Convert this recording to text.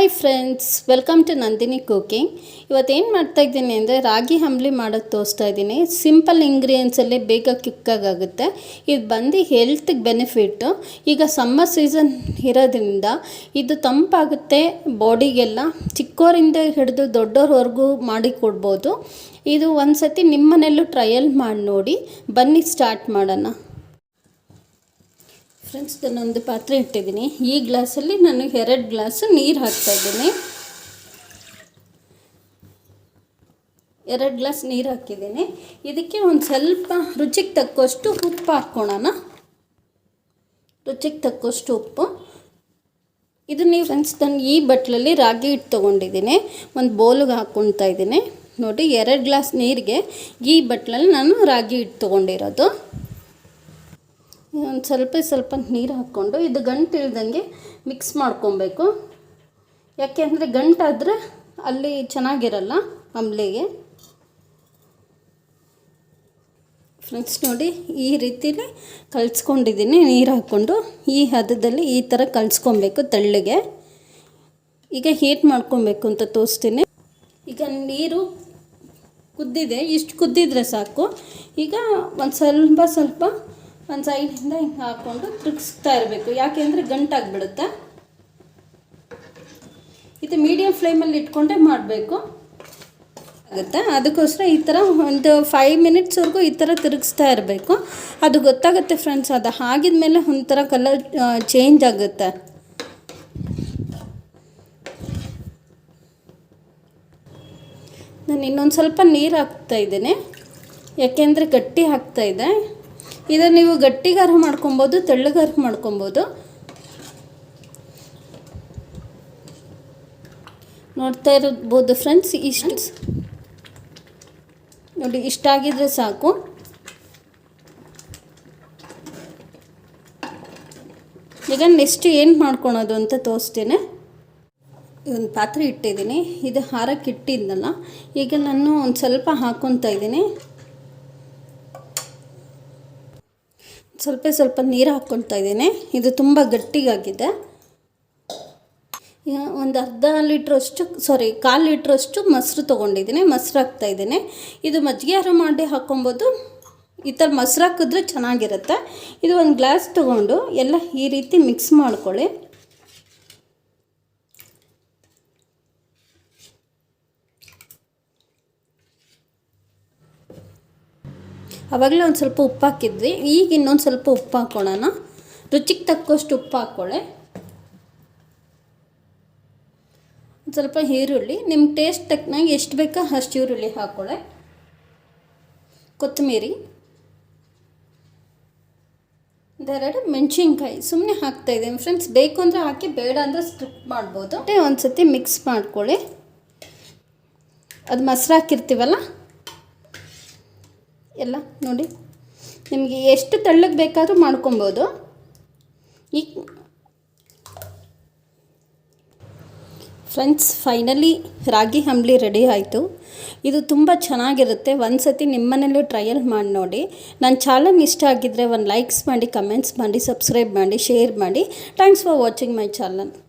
Hi friends welcome to Nandini cooking ಇವತ್ತೇನು ಮಾಡ್ತಾ ಇದ್ದೀನಿ ಅಂದರೆ ರಾಗಿ ಅಂಬ್ಲಿ ಮಾಡೋದು ತೋರಿಸ್ತಾ ಇದ್ದೀನಿ. ಸಿಂಪಲ್ ಇಂಗ್ರೀಡಿಯೆಂಟ್ಸಲ್ಲೇ ಬೇಗ ಕ್ವಿಕ್ಕಾಗುತ್ತೆ ಇದು ಬಂದು ಹೆಲ್ತ್ಗೆ ಬೆನಿಫಿಟ್ಟು ಈಗ ಸಮ್ಮರ್ ಸೀಸನ್ ಇರೋದ್ರಿಂದ ಇದು ತಂಪಾಗುತ್ತೆ ಬಾಡಿಗೆಲ್ಲ ಚಿಕ್ಕವರಿಂದ ಹಿಡಿದು ದೊಡ್ಡವ್ರವರೆಗೂ ಮಾಡಿ ಕೊಡ್ಬೋದು. ಇದು ಒಂದು ಸತಿ ನಿಮ್ಮನೆಯಲ್ಲೂ ಟ್ರಯಲ್ ಮಾಡಿ ನೋಡಿ, ಬನ್ನಿ ಸ್ಟಾರ್ಟ್ ಮಾಡೋಣ. ಫ್ರೆಂಡ್ಸ್ ನಾನೊಂದು ಪಾತ್ರೆ ಇಟ್ಟಿದ್ದೀನಿ. ಈ ಗ್ಲಾಸಲ್ಲಿ ನಾನು ಎರಡು ಗ್ಲಾಸು ನೀರು ಹಾಕ್ತಾ ಇದ್ದೀನಿ. ಎರಡು ಗ್ಲಾಸ್ ನೀರು ಹಾಕಿದ್ದೀನಿ. ಇದಕ್ಕೆ ಒಂದು ಸ್ವಲ್ಪ ರುಚಿಗೆ ತಕ್ಕಷ್ಟು ಉಪ್ಪು ಹಾಕ್ಕೊಳೋಣ ರುಚಿಗೆ ತಕ್ಕಷ್ಟು ಉಪ್ಪು. ಇದು ನೀವು ಫ್ರೆಂಡ್ಸ್ ನಾನು ಈ ಬಟ್ಲಲ್ಲಿ ರಾಗಿ ಹಿಟ್ಟು ತೊಗೊಂಡಿದ್ದೀನಿ. ಒಂದು ಬೌಲಿಗೆ ಹಾಕ್ಕೊಳ್ತಾ ಇದ್ದೀನಿ. ನೋಡಿ, ಎರಡು ಗ್ಲಾಸ್ ನೀರಿಗೆ ಈ ಬಟ್ಲಲ್ಲಿ ನಾನು ರಾಗಿ ಹಿಟ್ಟು ತೊಗೊಂಡಿರೋದು. ಒಂದು ಸ್ವಲ್ಪ ಸ್ವಲ್ಪ ನೀರು ಹಾಕ್ಕೊಂಡು ಇದು ಗಂಟು ಇಳ್ದಂಗೆ ಮಿಕ್ಸ್ ಮಾಡ್ಕೊಬೇಕು. ಯಾಕೆ ಅಂದರೆ ಗಂಟಾದರೆ ಅಲ್ಲಿ ಚೆನ್ನಾಗಿರಲ್ಲ ಅಂಬ್ಲಿಗೆ ಫ್ರೆಂಡ್ಸ್ ನೋಡಿ, ಈ ರೀತಿಲಿ ಕಲಿಸ್ಕೊಂಡಿದ್ದೀನಿ ನೀರು ಹಾಕ್ಕೊಂಡು. ಈ ಹದದಲ್ಲಿ ಈ ಥರ ಕಲಿಸ್ಕೊಬೇಕು ತೆಳ್ಳಗೆ. ಈಗ ಹೀಟ್ ಮಾಡ್ಕೊಬೇಕು ಅಂತ ತೋರಿಸ್ತೀನಿ. ಈಗ ನೀರು ಕುದ್ದಿದೆ, ಇಷ್ಟು ಕುದ್ದಿದ್ರೆ ಸಾಕು. ಈಗ ಒಂದು ಸ್ವಲ್ಪ ಸ್ವಲ್ಪ ಒಂದು ಸೈಡಿಂದ ಹಿಂಗೆ ಹಾಕ್ಕೊಂಡು ತಿರುಗಿಸ್ತಾ ಇರಬೇಕು. ಯಾಕೆಂದರೆ ಗಂಟಾಗ್ಬಿಡುತ್ತೆ. ಇದು ಮೀಡಿಯಮ್ ಫ್ಲೇಮಲ್ಲಿ ಇಟ್ಕೊಂಡೆ ಮಾಡಬೇಕು. ಆಗುತ್ತೆ. ಅದಕ್ಕೋಸ್ಕರ ಈ ಥರ ಒಂದು ಫೈವ್ ಮಿನಿಟ್ಸ್ವರೆಗೂ ಈ ಥರ ತಿರುಗಿಸ್ತಾ ಇರಬೇಕು. ಅದು ಗೊತ್ತಾಗುತ್ತೆ ಫ್ರೆಂಡ್ಸ್ ಅದು ಆಗಿದ ಮೇಲೆ ಒಂಥರ ಕಲರ್ ಚೇಂಜ್ ಆಗುತ್ತೆ. ನಾನು ಇನ್ನೊಂದು ಸ್ವಲ್ಪ ನೀರು ಹಾಕ್ತಾ ಇದ್ದೇನೆ. ಯಾಕೆಂದರೆ ಗಟ್ಟಿ ಹಾಕ್ತಾ ಇದೆ. ಇದನ್ನು ನೀವು ಗಟ್ಟಿಗಾರ ಮಾಡ್ಕೊಬೋದು, ತೆಳ್ಳಗಾರ ಮಾಡ್ಕೊಬೋದು. ನೋಡ್ತಾ ಇರ್ಬೋದು ಫ್ರೆಂಡ್ಸ್ ಇಷ್ಟು ನೋಡಿ ಇಷ್ಟಾಗಿದ್ರೆ ಸಾಕು. ಈಗ ನೆಕ್ಸ್ಟ್ ಏನು ಮಾಡ್ಕೊಳೋದು ಅಂತ ತೋರಿಸ್ತೇನೆ. ಒಂದು ಪಾತ್ರೆ ಇಟ್ಟಿದ್ದೀನಿ. ಇದು ಹಾರಕ್ಕೆ ಇಟ್ಟಿದ್ನಲ್ಲ, ಈಗ ನಾನು ಒಂದು ಸ್ವಲ್ಪ ಹಾಕ್ಕೊತಾ ಇದ್ದೀನಿ. ಸ್ವಲ್ಪ ಸ್ವಲ್ಪ ನೀರು ಹಾಕ್ಕೊಳ್ತಾ ಇದ್ದೀನಿ. ಇದು ತುಂಬ ಗಟ್ಟಿಗಾಗಿದೆ. ಒಂದು ಅರ್ಧ ಲೀಟ್ರಷ್ಟು ಸಾರಿ ಕಾಲು ಲೀಟ್ರಷ್ಟು ಮೊಸರು ತೊಗೊಂಡಿದ್ದೀನಿ, ಮೊಸರು ಹಾಕ್ತಾಯಿದ್ದೀನಿ ಇದು ಮಜ್ಜಿಗೆ ಹಾರ ಮಾಡಿ ಹಾಕ್ಕೊಬೋದು ಈ ಥರ ಮೊಸರು ಹಾಕಿದ್ರೆ ಚೆನ್ನಾಗಿರುತ್ತೆ. ಇದು ಒಂದು ಗ್ಲಾಸ್ ತೊಗೊಂಡು ಎಲ್ಲ ಈ ರೀತಿ ಮಿಕ್ಸ್ ಮಾಡ್ಕೊಳ್ಳಿ. ಆವಾಗಲೇ ಒಂದು ಸ್ವಲ್ಪ ಉಪ್ಪು ಹಾಕಿದ್ವಿ. ಈಗ ಇನ್ನೊಂದು ಸ್ವಲ್ಪ ಉಪ್ಪು ಹಾಕ್ಕೊಳ್ಳೋಣ ರುಚಿಗೆ ತಕ್ಕಷ್ಟು ಉಪ್ಪು ಹಾಕ್ಕೊಳ್ಳೆ ಒಂದು ಸ್ವಲ್ಪ ಈರುಳ್ಳಿ. ನಿಮ್ಮ ಟೇಸ್ಟ್ ತಕ್ಕನಾಗಿ ಎಷ್ಟು ಬೇಕೋ ಅಷ್ಟು ಈರುಳ್ಳಿ ಹಾಕ್ಕೊಳ್ಳೆ ಕೊತ್ತಂಬರಿ. ಇದೆರಡು ಮೆಣಸಿನ್ಕಾಯಿ. ಸುಮ್ಮನೆ ಹಾಕ್ತಾ ಇದ್ದೀನಿ. ಫ್ರೆಂಡ್ಸ್, ಬೇಕು ಅಂದರೆ ಹಾಕಿ, ಬೇಡ ಅಂದರೆ ಸ್ಟ್ರಿಪ್ ಮಾಡ್ಬೋದು. ಒಂದು ಸತಿ ಮಿಕ್ಸ್ ಮಾಡ್ಕೊಳ್ಳಿ ಅದು ಮೊಸರು ಹಾಕಿರ್ತೀವಲ್ಲ? ಎಲ್ಲ ನೋಡಿ. ನಿಮಗೆ ಎಷ್ಟು ತೆಳ್ಳಗೆ ಬೇಕಾದರೂ ಮಾಡ್ಕೊಬೋದು. ಈ ಫ್ರೆಂಡ್ಸ್, ಫೈನಲಿ ರಾಗಿ ಹಂಬ್ಲಿ ರೆಡಿ ಆಯಿತು. ಇದು ತುಂಬ ಚೆನ್ನಾಗಿರುತ್ತೆ. ಒಂದು ಸತಿ ನಿಮ್ಮನೇಲೂ ಟ್ರಯಲ್ ಮಾಡಿ ನೋಡಿ. ನನ್ನ ಚಾನಲ್ ಇಷ್ಟ ಆಗಿದ್ದರೆ ಒಂದು ಲೈಕ್ಸ್ ಮಾಡಿ ಕಮೆಂಟ್ಸ್ ಮಾಡಿ ಸಬ್ಸ್ಕ್ರೈಬ್ ಮಾಡಿ ಶೇರ್ ಮಾಡಿ. Thanks for watching my channel